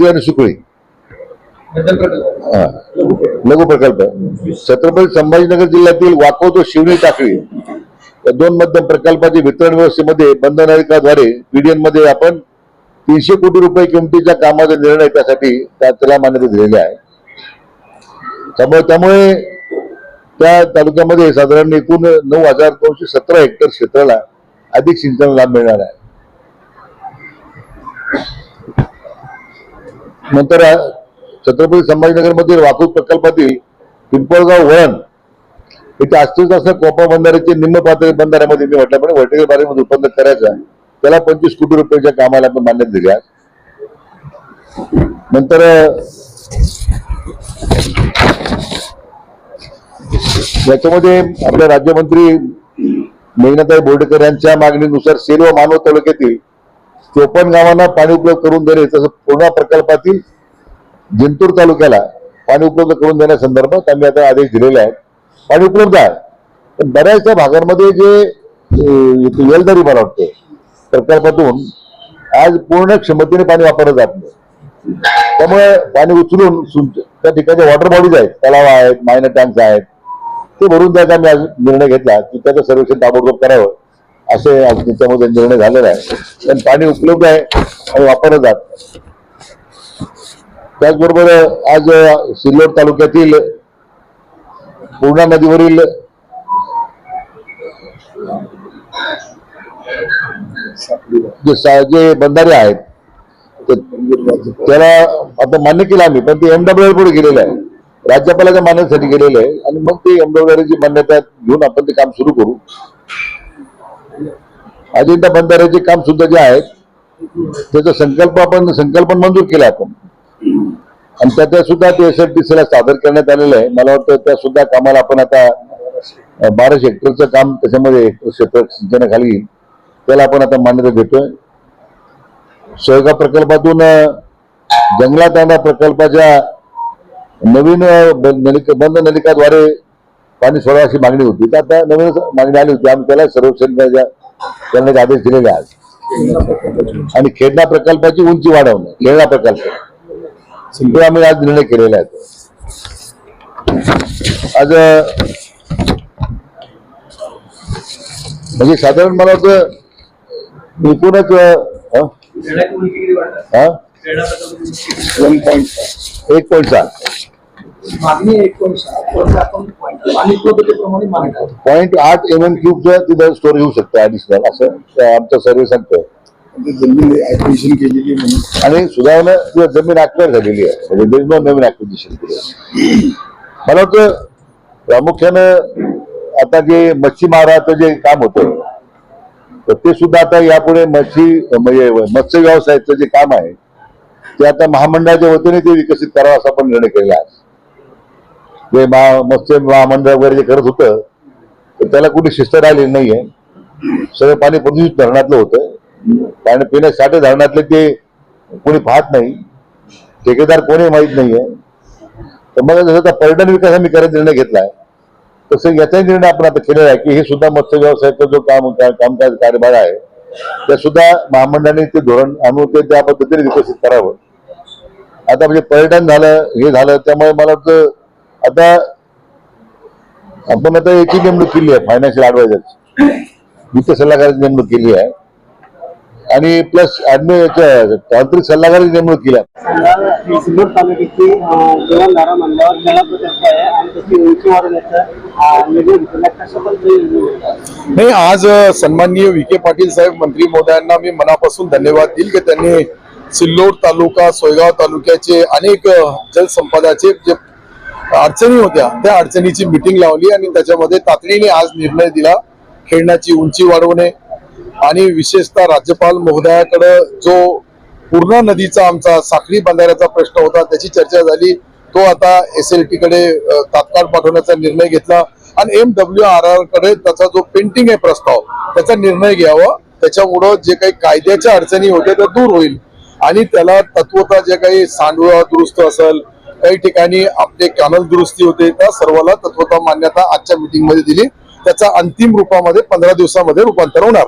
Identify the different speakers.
Speaker 1: चिखली आणि सुकळी हा. लघु प्रकल्प. छत्रपती संभाजीनगर जिल्ह्यातील वाकवतो शिवणी टाकळी. या दोन मध्यम प्रकल्पाच्या वितरण व्यवस्थेमध्ये बंधनरिकाद्वारे पीडीएनमध्ये आपण तीनशे कोटी रुपये किमतीच्या कामाचा निर्णय त्यासाठी त्याला मान्यता दिलेली आहे. त्यामुळे त्यामुळे त्या तालुक्यामध्ये साधारण एकूण नऊ हजार दोनशे सतरा हेक्टर क्षेत्राला अधिक सिंचन लाभ मिळणार आहे. नंतर छत्रपती संभाजीनगरमधील वाहतूक प्रकल्पातील पिंपळगाव वळण इथे अस्तित्व असं कोपा बंधाऱ्याचे निम्न पातळी बंधाऱ्यामध्ये मी म्हटल्याप्रमाणे व्हर्टिकल बारीमध्ये उत्पन्न करायचं त्याला पंचवीस कोटी रुपयाच्या कामाला आपण मान्यता दिली आहे. नंतर याच्यामध्ये आपले राज्यमंत्री मेघनाताई बोर्डेकर यांच्या मागणीनुसार सेल व मानव तालुक्यातील चोपन्न गावांना पाणी उपलब्ध करून देणे तसं पूर्णा प्रकल्पातील जिंतूर तालुक्याला पाणी उपलब्ध करून देण्यासंदर्भात आम्ही आता आदेश दिलेले आहेत. पाणी उपलब्ध आहे. पण बऱ्याचशा भागांमध्ये जे येलदारी मला वाटतं प्रकल्पातून आज पूर्ण क्षमतेने पाणी वापरलं जात नाही. त्यामुळे पाणी उचलून त्या ठिकाणी वॉटर बॉडीज आहेत तलाव आहेत मायनर टँक्स आहेत ते भरून द्यायचा आम्ही आज निर्णय घेतला की त्याचं सर्वेक्षण ताबडतोब करावं. असे आज त्याच्यामध्ये निर्णय झालेला आहे. पण पाणी उपलब्ध आहे आणि वापरलं जात. त्याचबरोबर आज सिल्लोड तालुक्यातील पूर्णा नदीवरील जे जे बंधारे आहेत त्याला आता मान्य केलं आम्ही पण ते एमडब्ल्यू पुढे गेलेलं आहे. राज्यपालाच्या मान्यतेसाठी गेलेलं आहे. आणि मग ते एमडब्ल्यूची मान्यता घेऊन आपण ते काम सुरू करू. अजिंठा बंधाऱ्याचे काम सुद्धा जे आहेत त्याचा संकल्प आपण संकल्पन मंजूर केला आपण. आणि त्या सुद्धा ते एस एल टी ला सादर करण्यात आलेलं आहे. मला वाटतं त्या सुद्धा कामाला आपण आता बारा बाराशे हेक्टरचं काम त्याच्यामध्ये क्षेत्र सिंचनाखाली त्याला आपण आता मान्यता देतोय. सोयगा प्रकल्पातून जंगलात आणा प्रकल्पाच्या नवीन नलिका बंद नलिकाद्वारे पाणी सोडा अशी मागणी होती. तर आता नवीन मागणी आली होती. आम्ही त्याला सर्वेक्षण करण्याचे आदेश दिलेले आहेत आणि खेळणा प्रकल्पाची उंची वाढवणं खेळणा प्रकल्प. आम्ही आज निर्णय केलेला आहे आज म्हणजे साधारण मला वाटतं एकूणच एक पॉईंट सहा पॉईंट आठ एम एन क्यूबचं तिथं स्टोर येऊ शकतं ऍडिशनल असं आमचा सर्वे सांगतोय.
Speaker 2: जमीन ऍक्विजिशन केलेली म्हणून.
Speaker 1: आणि सुधारणा किंवा जमीन अक्वायर झालेली आहे. म्हणजे नवीन ऍक्विजिशन केलं मला वाटतं प्रामुख्यानं आता जे मच्छीमाराचं जे काम होतं तर ते सुद्धा आता यापुढे मच्छी म्हणजे मत्स्य व्यवसायाचं जे काम आहे ते आता महामंडळाच्या वतीने ते विकसित करावं असा आपण निर्णय केलेला आहे. जे महा मत्स्य महामंडळ वगैरे जे करत होतं तर त्याला कुठे शिस्त राहिलेली नाहीये. सगळं पाणी प्रदूषित धरणातलं होतं. पाणी पिण्या साठे धरणातले ते कोणी पाहत नाही. ठेकेदार कोणी माहीत नाहीये. तर मग जसं पर्यटन विकास आम्ही करायचा निर्णय घेतलाय तसं याचाही निर्णय आपण आता केलेला आहे की हे सुद्धा मत्स्य व्यवसायाचा जो काम कामकाज कार्यभार आहे त्या सुद्धा महामंडळाने ते धोरण आणून ते त्या पद्धतीने विकसित करावं. आता म्हणजे पर्यटन झालं हे झालं त्यामुळे मला वाटतं आता आपण आता याची नेमणूक केली आहे फायनान्शियल ऍडवायझर वित्त सल्लागाराची नेमणूक केली आहे. आणि प्लस तांत्रिक सल्लागाराची नेमणूक केली आहे.
Speaker 3: सिल्लोड तालुक्याची जीवनधारा म्हणल्यावर त्याला प्रकल्प आहे आणि त्याची उंची वाढवण्याचं निर्णय घेतलेला आहे. कशा पद्धतीने
Speaker 4: नाही आज सन्माननीय विखे पाटील साहेब मंत्री महोदयांना मी मनापासून धन्यवाद देईल की त्यांनी सिल्लोड तालुका सोयगाव तालुक्याचे अनेक जलसंपदाचे जे अडचणी होत्या. त्या अडचणीची मिटिंग लावली आणि त्याच्यामध्ये तातडीने आज निर्णय दिला खेळण्याची उंची वाढवणे आणि विशेषतः राज्यपाल महोदयाकडे जो पूर्णा नदीचा आमचा साखळी बंधाऱ्याचा प्रश्न होता त्याची चर्चा झाली. तो आता एस एल टी कडे तात्काळ पाठवण्याचा निर्णय घेतला आणि एम डब्ल्यू आर आरकडे त्याचा जो पेंटिंग आहे प्रस्ताव त्याचा निर्णय घ्यावा. त्याच्यामुळं जे काही कायद्याच्या अडचणी होत्या त्या दूर होईल. आणि त्याला तत्वता जे काही सांडवा दुरुस्त असेल काही ठिकाणी आपले कॅनल दुरुस्ती होते त्या सर्वाला तत्वता मान्यता आजच्या मीटिंगमध्ये दिली. त्याचा अंतिम रूपामध्ये पंधरा दिवसामध्ये रूपांतर होणार.